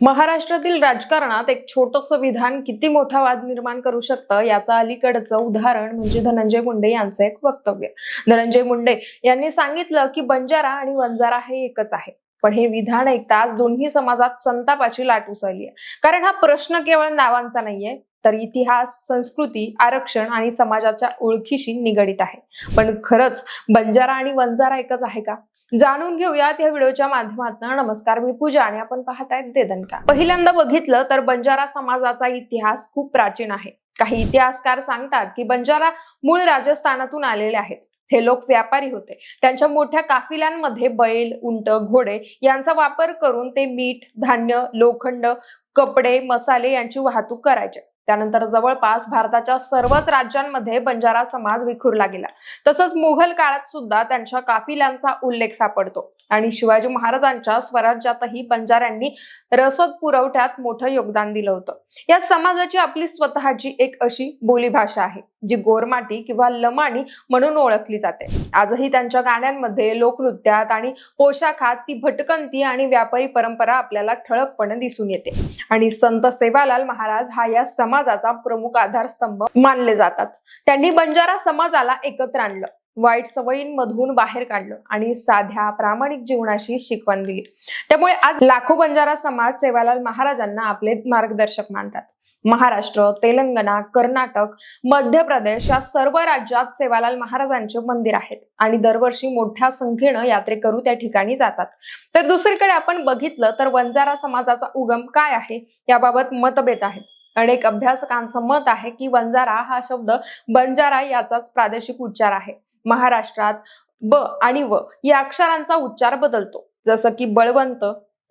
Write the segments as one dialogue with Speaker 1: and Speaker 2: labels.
Speaker 1: महाराष्ट्रातील राजकारणात एक छोटस विधान किती मोठा वाद निर्माण करू शकतं याचं अलीकडचं उदाहरण म्हणजे धनंजय मुंडे यांचं एक वक्तव्य. धनंजय मुंडे यांनी सांगितलं की बंजारा आणि वंजारा हे एकच आहे. पण हे विधान ऐकताच दोन्ही समाजात संतापाची लाट उसळली आहे. कारण हा प्रश्न केवळ नावांचा नाहीये तर इतिहास संस्कृती आरक्षण आणि समाजाच्या ओळखीशी निगडित आहे. पण खरंच बंजारा आणि वंजारा एकच आहे का? जाणून घेऊयात या व्हिडिओच्या माध्यमातून. नमस्कार मी पूजा आणि आपण पाहतायत देदनका पहिल्यांदा बघितलं तर बंजारा समाजाचा इतिहास खूप प्राचीन आहे. काही इतिहासकार सांगतात की बंजारा मूळ राजस्थानातून आलेले आहेत. हे लोक व्यापारी होते. त्यांच्या मोठ्या काफिल्यांमध्ये बैल उंट घोडे यांचा वापर करून ते मीठ धान्य लोखंड कपडे मसाले यांची वाहतूक करायचे. त्यानंतर जवळपास भारताच्या सर्वच राज्यांमध्ये बंजारा समाज विखुरला गेला. तसंच मुघल काळात सुद्धा त्यांच्या काफिल्यांचा उल्लेख सापडतो. आणि शिवाजी महाराजांच्या स्वराज्यातही बंजाऱ्यांनी रसद पुरवठ्यात मोठं योगदान दिलं होतं. या समाजाची आपली स्वतःची एक अशी बोलीभाषा आहे. जी गोरमाटी किंवा लमाणी म्हणून ओळखली जाते. आजही त्यांच्या गाण्यांमध्ये लोकनृत्यात आणि पोशाखात ती भटकंती आणि व्यापारी परंपरा आपल्याला ठळकपणे दिसून येते. आणि संत सेवालाल महाराज हा या समाजाचा प्रमुख आधारस्तंभ मानले जातात. त्यांनी बंजारा समाजाला एकत्र आणलं. वाईट सवयींमधून बाहेर काढलं आणि साध्या प्रामाणिक जीवनाशी शिकवण दिली. त्यामुळे आज लाखो बंजारा समाज सेवालाल महाराजांना आपले मार्गदर्शक मानतात. महाराष्ट्र तेलंगणा कर्नाटक मध्य प्रदेश या सर्व राज्यात सेवालाल महाराजांचे मंदिर आहेत. आणि दरवर्षी मोठ्या संख्येनं यात्रेकरू त्या ठिकाणी जातात. तर दुसरीकडे आपण बघितलं तर वंजारा समाजाचा उगम काय आहे? याबाबत मतभेद आहेत. अनेक अभ्यासकांचं मत आहे की वंजारा हा शब्द बंजारा याचाच प्रादेशिक उच्चार आहे. महाराष्ट्रात ब आणि व या अक्षरांचा उच्चार बदलतो. जसं की बळवंत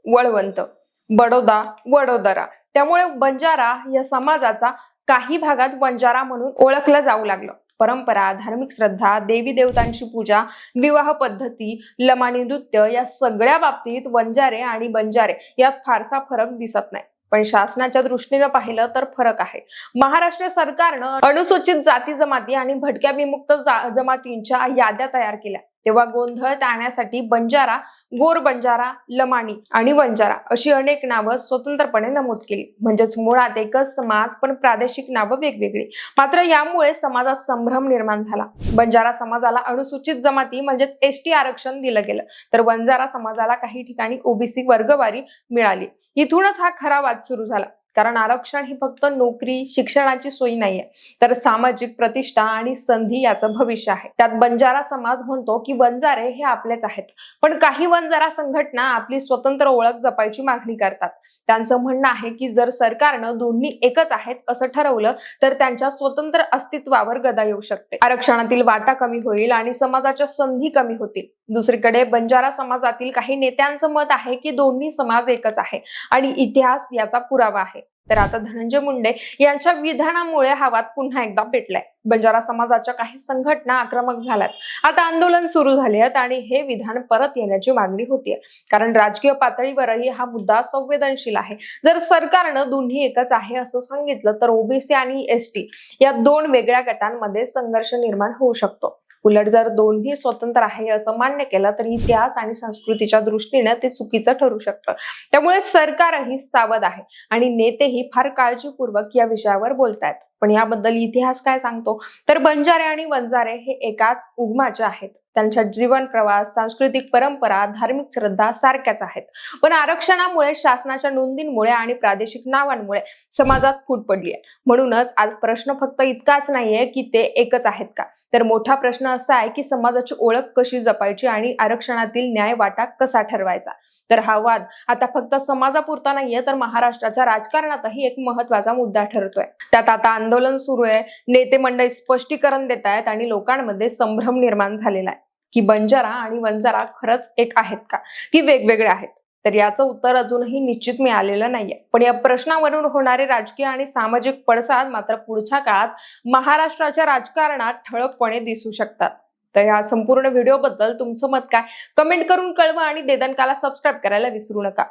Speaker 1: वळवंत बडोदा वडोदरा. त्यामुळे बंजारा या समाजाचा काही भागात बंजारा म्हणून ओळखलं जाऊ लागलं. परंपरा धार्मिक श्रद्धा देवी देवतांची पूजा विवाह पद्धती लमाणी नृत्य या सगळ्या बाबतीत वंजारे आणि बंजारे यात फारसा फरक दिसत नाही. पण शासनाच्या दृष्टीनं पाहिलं तर फरक आहे. महाराष्ट्र सरकारनं अनुसूचित जाती जमाती आणि भटक्या विमुक्त जा- जमातींच्या याद्या तयार केल्या. तेव्हा गोंधळ टाळण्यासाठी बंजारा गोर बंजारा लमाणी आणि वंजारा अशी अनेक नावं स्वतंत्रपणे नमूद केली. म्हणजेच मुळात एकच समाज पण प्रादेशिक नावं वेगवेगळी. मात्र यामुळे समाजात संभ्रम निर्माण झाला. बंजारा समाजाला अनुसूचित जमाती म्हणजेच एस टी आरक्षण दिलं गेलं. तर वंजारा समाजाला काही ठिकाणी ओबीसी वर्गवारी मिळाली. इथूनच हा खरा वाद सुरू झाला. कारण आरक्षण ही फक्त नोकरी शिक्षणाची सोयी नाहीये. तर सामाजिक प्रतिष्ठा आणि संधी याचं भविष्य आहे. त्यात बंजारा समाज म्हणतो की वंजारे हे आपलेच आहेत. पण काही वंजारा संघटना आपली स्वतंत्र ओळख जपायची मागणी करतात. त्यांचं म्हणणं आहे की जर सरकारनं दोन्ही एकच आहेत असं ठरवलं तर त्यांच्या स्वतंत्र अस्तित्वावर गदा येऊ शकते. आरक्षणातील वाटा कमी होईल आणि समाजाच्या संधी कमी होतील. दुसरीकडे बंजारा समाजातील काही नेत्यांचं मत आहे की दोन्ही समाज एकच आहे. आणि इतिहास याचा पुरावा आहे. तर आता धनंजय मुंडे यांच्या विधानामुळे हा वाद पुन्हा एकदा पेटलाय. बंजारा समाजाच्या काही संघटना आक्रमक झाल्यात. आता आंदोलन सुरू झाले आहेत आणि हे विधान परत येण्याची मागणी होतीये. कारण राजकीय पातळीवरही हा मुद्दा संवेदनशील आहे. जर सरकारनं दोन्ही एकच आहे असं सांगितलं तर ओबीसी आणि एसटी या दोन वेगळ्या गटांमध्ये संघर्ष निर्माण होऊ शकतो. उलट जर दोन्ही स्वतंत्र आहे असं मान्य केलं तर इतिहास आणि संस्कृतीच्या दृष्टीने ते चुकीचं ठरू शकतं. त्यामुळे सरकारही सावध आहे आणि नेतेही फार काळजीपूर्वक या विषयावर बोलतायत. पण याबद्दल इतिहास काय सांगतो? तर बंजारे आणि वंजारे हे एकाच उगमाचे आहेत. त्यांच्या जीवन प्रवास सांस्कृतिक परंपरा धार्मिक श्रद्धा सारख्याच आहेत. पण आरक्षणामुळे शासनाच्या नोंदींमुळे आणि प्रादेशिक नावांमुळे समाजात फूट पडली आहे. म्हणूनच आज प्रश्न फक्त इतकाच नाहीये की ते एकच आहेत का? तर मोठा प्रश्न असा आहे की समाजाची ओळख कशी जपायची आणि आरक्षणातील न्याय वाटा कसा ठरवायचा? तर हा वाद आता फक्त समाजापुरता नाहीये तर महाराष्ट्राच्या राजकारणातही एक महत्त्वाचा मुद्दा ठरतोय. त्यात आता आंदोलन सुरू आहे. नेते मंडळी स्पष्टीकरण देत आहेत आणि लोकांमध्ये संभ्रम निर्माण झालेला आहे. की बंजारा आणि वंजारा खरंच एक आहेत का? की वेगवेगळे आहेत? तर याचं उत्तर अजूनही निश्चित मिळालेलं नाहीये. पण या प्रश्नावरून होणारे राजकीय आणि सामाजिक पडसाद मात्र पुढच्या काळात महाराष्ट्राच्या राजकारणात ठळकपणे दिसू शकतात. तर या संपूर्ण व्हिडिओबद्दल तुमचं मत काय? कमेंट करून कळवा आणि देदनकाला सबस्क्राईब करायला विसरू नका.